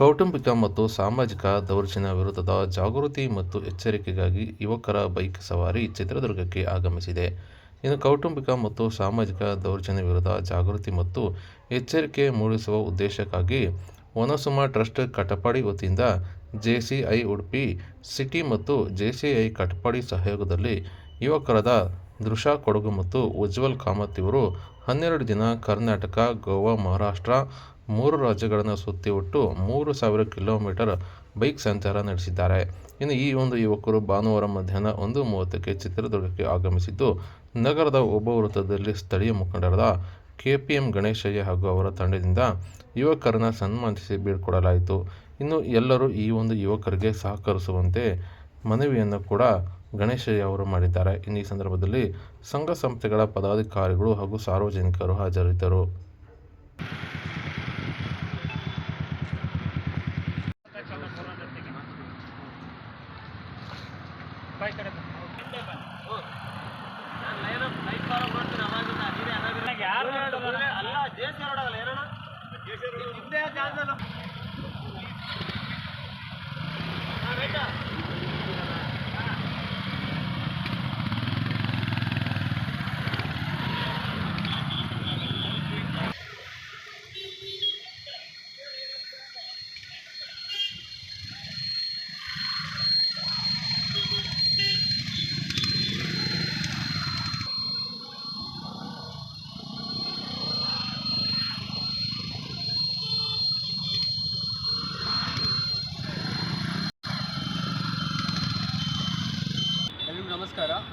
ಕೌಟುಂಬಿಕ ಮತ್ತು ಸಾಮಾಜಿಕ ದೌರ್ಜನ್ಯ ವಿರುದ್ಧದ ಜಾಗೃತಿ ಮತ್ತು ಎಚ್ಚರಿಕೆಗಾಗಿ ಯುವಕರ ಬೈಕ್ ಸವಾರಿ ಚಿತ್ರದುರ್ಗಕ್ಕೆ ಆಗಮಿಸಿದೆ. ಇನ್ನು ಕೌಟುಂಬಿಕ ಮತ್ತು ಸಾಮಾಜಿಕ ದೌರ್ಜನ್ಯ ವಿರುದ್ಧ ಜಾಗೃತಿ ಮತ್ತು ಎಚ್ಚರಿಕೆ ಮೂಡಿಸುವ ಉದ್ದೇಶಕ್ಕಾಗಿ ವನಸುಮ ಟ್ರಸ್ಟ್ ಕಟಪಾಡಿ ವತಿಯಿಂದ ಜೆಸಿಐ ಉಡುಪಿ, ಸಿಟಿ ಮತ್ತು ಜೆಸಿಐ ಕಟಪಾಡಿ ಸಹಯೋಗದಲ್ಲಿ ಯುವಕರಾದ ದೃಶಾ ಕೊಡಗು ಮತ್ತು ಉಜ್ವಲ್ ಕಾಮತ್ ಇವರು ಹನ್ನೆರಡು ದಿನ ಕರ್ನಾಟಕ, ಗೋವಾ, ಮಹಾರಾಷ್ಟ್ರ ಮೂರು ರಾಜ್ಯಗಳನ್ನು ಸುತ್ತಿ ಒಟ್ಟು ಮೂರು ಸಾವಿರ ಕಿಲೋಮೀಟರ್ ಬೈಕ್ ಸಂಚಾರ ನಡೆಸಿದ್ದಾರೆ. ಇನ್ನು ಈ ಒಂದು ಯುವಕರು ಭಾನುವಾರ ಮಧ್ಯಾಹ್ನ ಒಂದು ಮೂವತ್ತಕ್ಕೆ ಚಿತ್ರದುರ್ಗಕ್ಕೆ ಆಗಮಿಸಿದ್ದು, ನಗರದ ಒಬ್ಬ ವೃತ್ತದಲ್ಲಿ ಸ್ಥಳೀಯ ಮುಖಂಡರಾದ ಕೆ ಪಿ ಎಂ ಗಣೇಶಯ್ಯ ಹಾಗೂ ಅವರ ತಂಡದಿಂದ ಯುವಕರನ್ನು ಸನ್ಮಾನಿಸಿ ಬೀಳ್ಕೊಡಲಾಯಿತು. ಇನ್ನು ಎಲ್ಲರೂ ಈ ಒಂದು ಯುವಕರಿಗೆ ಸಹಕರಿಸುವಂತೆ ಮನವಿಯನ್ನು ಕೂಡ ಗಣೇಶಯ್ಯ ಅವರು ಮಾಡಿದ್ದಾರೆ. ಈ ಸಂದರ್ಭದಲ್ಲಿ ಸಂಘ ಸಂಸ್ಥೆಗಳ ಪದಾಧಿಕಾರಿಗಳು ಹಾಗೂ ಸಾರ್ವಜನಿಕರು ಹಾಜರಿದ್ದರು.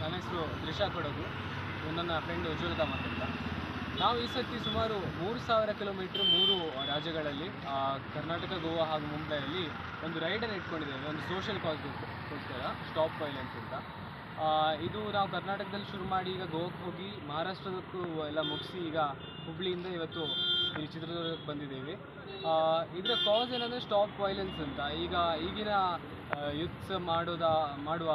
ನನ್ನ ಹೆಸರು ತ್ರಿಷಾ ಕೊಡಗು. ನನ್ನ ಫ್ರೆಂಡ್ ಉಜ್ವಲತ ಮಾತಾಡ್ತ. ನಾವು ಈ ಸರ್ತಿ ಸುಮಾರು ಮೂರು ಸಾವಿರ ಕಿಲೋಮೀಟ್ರ್ ಮೂರು ರಾಜ್ಯಗಳಲ್ಲಿ ಕರ್ನಾಟಕ, ಗೋವಾ ಹಾಗೂ ಮುಂಬೈಯಲ್ಲಿ ಒಂದು ರೈಡನ್ನು ಇಟ್ಕೊಂಡಿದ್ದೇವೆ. ಒಂದು ಸೋಷಿಯಲ್ ಕಾಸ್ಗೋಸ್ಕರ ಸ್ಟಾಪ್ ವೈಲೆನ್ಸ್ ಅಂತ. ಇದು ನಾವು ಕರ್ನಾಟಕದಲ್ಲಿ ಶುರು ಮಾಡಿ ಈಗ ಗೋವಾಕ್ಕೆ ಹೋಗಿ ಮಹಾರಾಷ್ಟ್ರದಕ್ಕೂ ಎಲ್ಲ ಮುಗಿಸಿ ಈಗ ಹುಬ್ಳಿಯಿಂದ ಇವತ್ತು ಈ ಚಿತ್ರದುರ್ಗಕ್ಕೆ ಬಂದಿದ್ದೇವೆ. ಇದರ ಕಾಸ್ ಏನಂದರೆ ಸ್ಟಾಪ್ ವೈಲೆನ್ಸ್ ಅಂತ. ಈಗ ಈಗಿನ ಯುತ್ಸ್ ಮಾಡೋದ, ಮಾಡುವ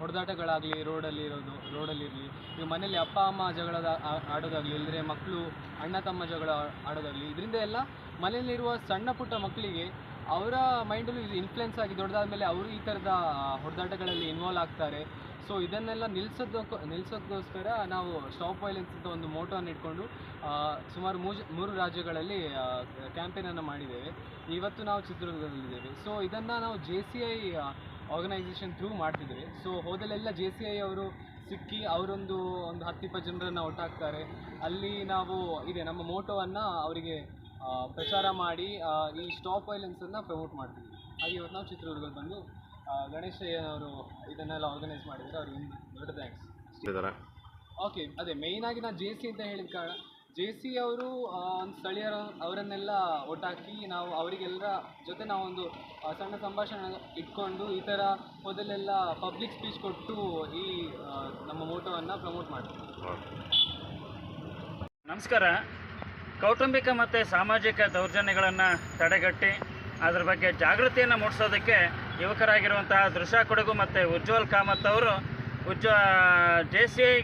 ಹೊಡೆದಾಟಗಳಾಗಲಿ, ರೋಡಲ್ಲಿ ಇರೋದು ರೋಡಲ್ಲಿರಲಿ ಈಗ ಮನೇಲಿ ಅಪ್ಪ, ಅಮ್ಮ ಜಗಳದ ಆಡೋದಾಗಲಿ ಇಲ್ಲದ್ರೆ ಮಕ್ಕಳು ಅಣ್ಣ, ತಮ್ಮ ಜಗಳ ಆಡೋದಾಗಲಿ, ಇದರಿಂದ ಎಲ್ಲ ಮನೆಯಲ್ಲಿರುವ ಸಣ್ಣ ಪುಟ್ಟ ಮಕ್ಕಳಿಗೆ ಅವರ ಮೈಂಡಲ್ಲೂ ಇದು ಇನ್ಫ್ಲುಯೆನ್ಸ್ ಆಗಿ ದೊಡ್ಡದಾದ ಮೇಲೆ ಅವರು ಈ ಥರದ ಹೊಡೆದಾಟಗಳಲ್ಲಿ ಇನ್ವಾಲ್ವ್ ಆಗ್ತಾರೆ. ಸೊ ಇದನ್ನೆಲ್ಲ ನಿಲ್ಸೋದಕ್ಕೋ, ನಿಲ್ಸೋದಕ್ಕೋಸ್ಕರ ನಾವು ಸ್ಟಾಪ್ ವೈಲೆನ್ಸ್ ಅಂತ ಒಂದು ಮೋಟೋವನ್ನು ಇಟ್ಕೊಂಡು ಸುಮಾರು ಮೂಜ್, ಮೂರು ರಾಜ್ಯಗಳಲ್ಲಿ ಕ್ಯಾಂಪೇನನ್ನು ಮಾಡಿದ್ದೇವೆ. ಇವತ್ತು ನಾವು ಚಿತ್ರದುರ್ಗದಲ್ಲಿದ್ದೇವೆ. ಸೊ ಇದನ್ನು ನಾವು J C I organisation through ಮಾಡ್ತಿದ್ರಿ ಸೊ ಹೋದಲ್ಲೆಲ್ಲ ಜೆ ಸಿ ಐ ಅವರು ಸಿಕ್ಕಿ ಅವರೊಂದು ಒಂದು ಹತ್ತಿಪ್ಪತ್ತು ಜನರನ್ನು ಒಟ್ಟಾಗ್ತಾರೆ ಅಲ್ಲಿ ನಾವು ಇದೆ ನಮ್ಮ ಮೋಟೋವನ್ನು ಅವರಿಗೆ ಪ್ರಚಾರ ಮಾಡಿ ಈ ಸ್ಟಾಪ್ ವೈಲೆನ್ಸನ್ನು ಪ್ರಮೋಟ್ ಮಾಡ್ತೀವಿ ಹಾಗೆ ಇವತ್ತು ನಾವು ಚಿತ್ರದುರ್ಗದಲ್ಲಿ ಬಂದು ಗಣೇಶ್ ಗಣೇಶಯ್ಯನವರು ಇದನ್ನೆಲ್ಲ ಆರ್ಗನೈಸ್ ಮಾಡಿದರೆ ಅವ್ರಿಗೆ ದೊಡ್ಡ ಥ್ಯಾಂಕ್ಸ್ ಓಕೆ ಅದೇ ಮೇಯ್ನಾಗಿ ನಾನು ಜೆ ಸಿ ಅಂತ ಹೇಳಿದ ಕಾರಣ ಜೆ ಸಿ ಅವರು ಸ್ಥಳೀಯರ ಅವರನ್ನೆಲ್ಲ ಒಟ್ಟಾಕಿ ನಾವು ಅವರಿಗೆಲ್ಲರ ಜೊತೆ ನಾವೊಂದು ಸಣ್ಣ ಸಂಭಾಷಣೆ ಇಟ್ಕೊಂಡು ಈ ಥರ ಮೊದಲೆಲ್ಲ ಪಬ್ಲಿಕ್ ಸ್ಪೀಚ್ ಕೊಟ್ಟು ಈ ನಮ್ಮ ಮೋಟೋವನ್ನು ಪ್ರಮೋಟ್ ಮಾಡ್ತೀವಿ. ನಮಸ್ಕಾರ. ಕೌಟುಂಬಿಕ ಮತ್ತು ಸಾಮಾಜಿಕ ದೌರ್ಜನ್ಯಗಳನ್ನು ತಡೆಗಟ್ಟಿ, ಅದರ ಬಗ್ಗೆ ಜಾಗೃತಿಯನ್ನು ಮೂಡಿಸೋದಕ್ಕೆ ಯುವಕರಾಗಿರುವಂತಹ ದೃಶ್ಯ ಕೊಡಗು ಮತ್ತು ಉಜ್ವಲ್ ಕಾಮತ್ ಅವರು, ಉಜ್ವ ಜೆ ಸಿ ಐ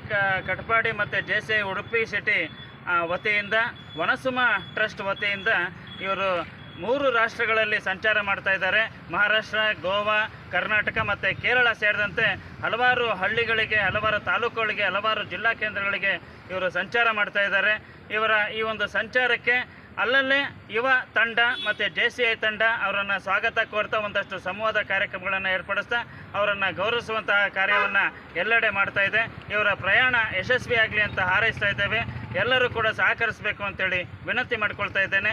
ಕಟಪಾಡಿ ಮತ್ತು J C I Udupi city ವತಿಯಿಂದ, ವನಸುಮ ಟ್ರಸ್ಟ್ ವತಿಯಿಂದ ಇವರು ಮೂರು ರಾಷ್ಟ್ರಗಳಲ್ಲಿ ಸಂಚಾರ ಮಾಡ್ತಾ ಇದ್ದಾರೆ. ಮಹಾರಾಷ್ಟ್ರ, ಗೋವಾ, ಕರ್ನಾಟಕ ಮತ್ತು ಕೇರಳ ಸೇರಿದಂತೆ ಹಲವಾರು ಹಳ್ಳಿಗಳಿಗೆ, ಹಲವಾರು ತಾಲೂಕುಗಳಿಗೆ, ಹಲವಾರು ಜಿಲ್ಲಾ ಕೇಂದ್ರಗಳಿಗೆ ಇವರು ಸಂಚಾರ ಮಾಡ್ತಾ ಇದ್ದಾರೆ. ಇವರ ಈ ಒಂದು ಸಂಚಾರಕ್ಕೆ ಅಲ್ಲಲ್ಲೇ ಯುವ ತಂಡ ಮತ್ತು ಜೆ ಸಿ ಐ ತಂಡ ಅವರನ್ನು ಸ್ವಾಗತ ಕೋರ್ತಾ ಒಂದಷ್ಟು ಸಂವಾದ ಕಾರ್ಯಕ್ರಮಗಳನ್ನು ಏರ್ಪಡಿಸ್ತಾ ಅವರನ್ನು ಗೌರವಿಸುವಂತಹ ಕಾರ್ಯವನ್ನು ಎಲ್ಲೆಡೆ ಮಾಡ್ತಾ ಇದೆ. ಇವರ ಪ್ರಯಾಣ ಯಶಸ್ವಿಯಾಗಲಿ ಅಂತ ಹಾರೈಸ್ತಾ ಇದ್ದೇವೆ. ಎಲ್ಲರೂ ಕೂಡ ಸಹಕರಿಸಬೇಕು ಅಂತೇಳಿ ವಿನಂತಿ ಮಾಡ್ಕೊಳ್ತಾ ಇದ್ದೇನೆ.